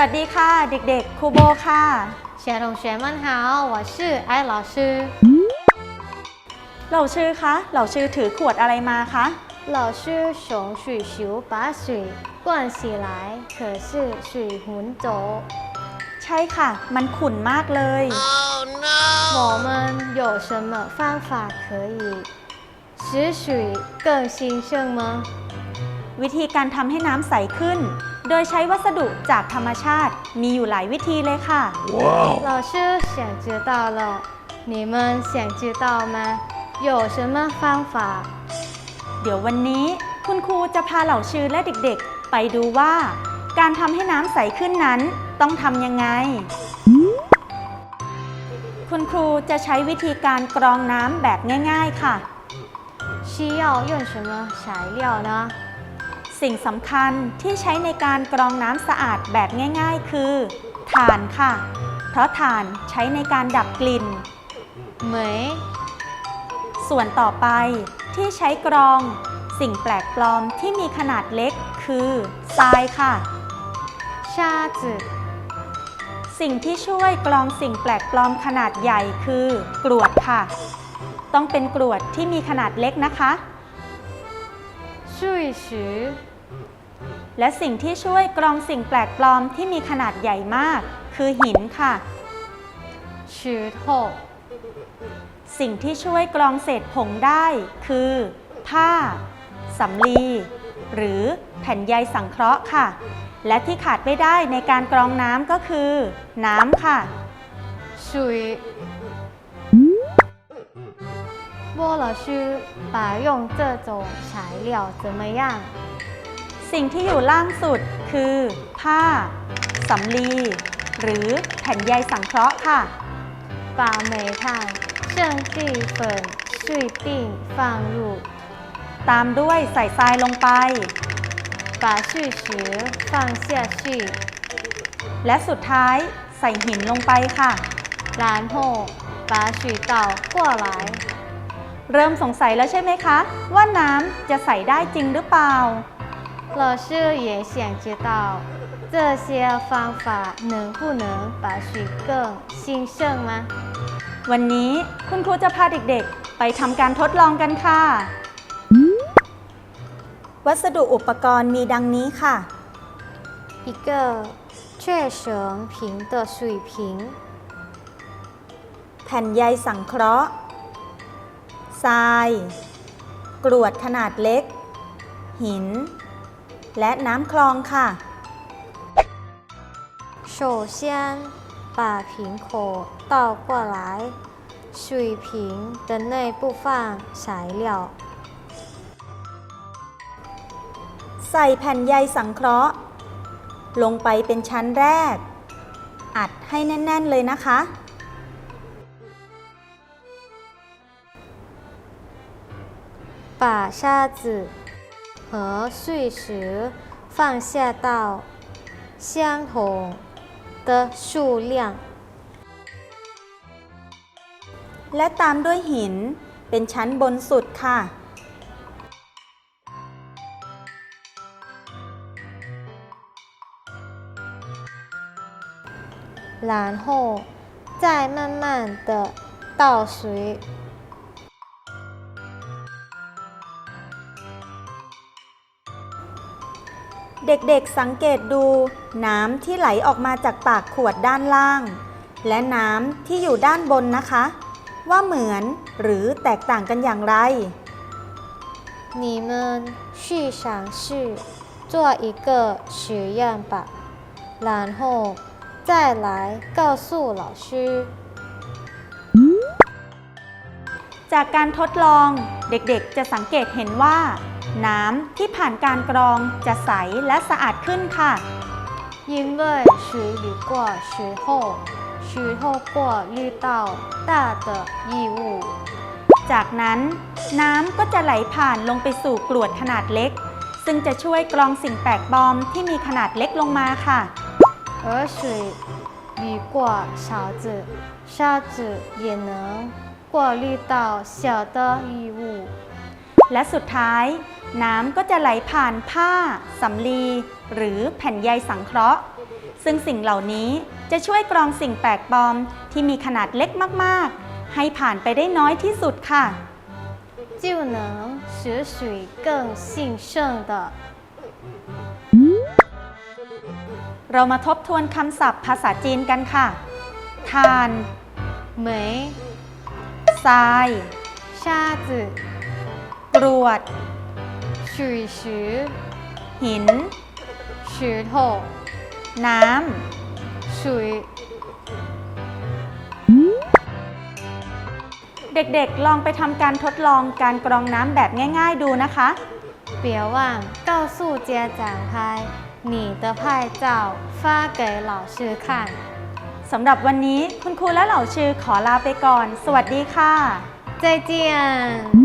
สวัสดีค่ะ เด็กๆ ครูโบค่ะ 小同学们好，我是艾老师。 เราชื่อคะเราชื่อถือขวดอะไรมาคะ 老师熊水球把水灌起来，可是水浑浊。 ใช่ค่ะ มันขุ่นมากเลย 我们有什么方法可以使水更兴盛吗？ วิธีการทำให้น้ำใสขึ้น โดยใช้วัสดุจากธรรมชาติ มีอยู่หลายวิธีเลยค่ะ 老师想知道了，你们想知道吗？有什么方法？ เดี๋ยววันนี้คุณครูจะพาเหล่าชื่อและเด็กๆ ไปดูว่า การทำให้น้ำใสขึ้นนั้นต้องทำยังไง คุณครูจะใช้วิธีการกรองน้ำแบบง่าย ๆ ค่ะ 需要用什么材料呢？ สิ่งสำคัญที่ใช้ในการกรองน้ำสะอาดแบบง่าย ๆ คือถ่านค่ะ เพราะถ่านใช้ในการดับกลิ่น เหมย ส่วนต่อไปที่ใช้กรอง สิ่งแปลกปลอมที่มีขนาดเล็กคือทรายค่ะ ชาจือสิ่งที่ช่วยกรองสิ่งแปลกปลอมขนาดใหญ่คือกรวดค่ะ ต้องเป็นกรวดที่มีขนาดเล็กนะคะช่วยชือ และสิ่งที่ช่วยกรองสิ่งแปลกปลอมที่มีขนาดใหญ่มาก คือหินค่ะ 石头、 สิ่งที่ช่วยกรองเศษผงได้คือ ผ้า สำลี หรือแผ่นใยสังเคราะห์ค่ะ และที่ขาดไม่ได้ในการกรองน้ำก็คือ น้ำค่ะ 水。波老师把用这种材料怎么样？ สิ่งที่อยู่ล่างสุดคือ ผ้า สำลี หรือแผ่นใยสังเคราะห์ค่ะ 把煤炭、圣地粉碎并放入， ตามด้วยใส่ทรายลงไป 把碎石放下去， และสุดท้ายใส่หินลงไปค่ะ 然后把水倒过来。 เริ่มสงสัยแล้วใช่ไหมคะ ว่าน้ำจะใส่ได้จริงหรือเปล่า 老师也想知道这些方法能不能把水更兴盛吗？ วันนี้คุณครูจะพาเด็กๆ ไปทำการทดลองกันค่ะ วัสดุอุปกรณ์มีดังนี้ค่ะ 一个雀绳瓶的水瓶， แผ่นใยสังเคราะห์ ทราย กรวดขนาดเล็ก หิน และน้ำคลองค่ะ 首先把瓶口倒过来，水瓶的内部放材料， ใส่แผ่นใยสังเคราะห์ ลงไปเป็นชั้นแรก อัดให้แน่น ๆ เลยนะคะ 把沙子 和碎石放下到相同的数量。 และตามด้วยหินเป็นชั้นบนสุดค่ะ 然后再慢慢的倒水， เด็กๆ สังเกตดูน้ำที่ไหลออกมาจากปากขวดด้านล่าง และน้ำที่อยู่ด้านบนนะคะ ว่าเหมือนหรือแตกต่างกันอย่างไร 你们去尝试做一个实验吧，然后再来告诉老师。 จากการทดลองเด็กๆ จะสังเกตเห็นว่า น้ำที่ผ่านการกรองจะใสและสะอาดขึ้นค่ะ 因为水里过水后，水后过滤到大的异物， จากนั้นน้ำก็จะไหลผ่านลงไปสู่กรวดขนาดเล็ก ซึ่งจะช่วยกรองสิ่งแปลกปลอมที่มีขนาดเล็กลงมาค่ะ 而水里过勺子，沙子也能过滤到小的异物。 และสุดท้าย น้ำก็จะไหลผ่านผ้า สำลี หรือแผ่นใยสังเคราะห์ ซึ่งสิ่งเหล่านี้จะช่วยกรองสิ่งแปลกปลอมที่มีขนาดเล็กมากๆ ให้ผ่านไปได้น้อยที่สุดค่ะ 就能使水更兴盛的 เรามาทบทวนคำศัพท์ภาษาจีนกันค่ะ ทาน 煤、 ทราย 沙子、 ก รวดฉุยชื้อหินชื้อโถน้ำฉุยเด็กๆ ลองไปทำการทดลองการกรองน้ำแบบง่าย ๆ ดูนะคะเปียวว่างเก้าสู่เจียจางพาหนีเตอพายเจ้าฟ้าเหล่า看สำหรับวันนี้คุณครูและเหล่าชื่อขอลาไปก่อน สวัสดีค่ะ ใจเจียน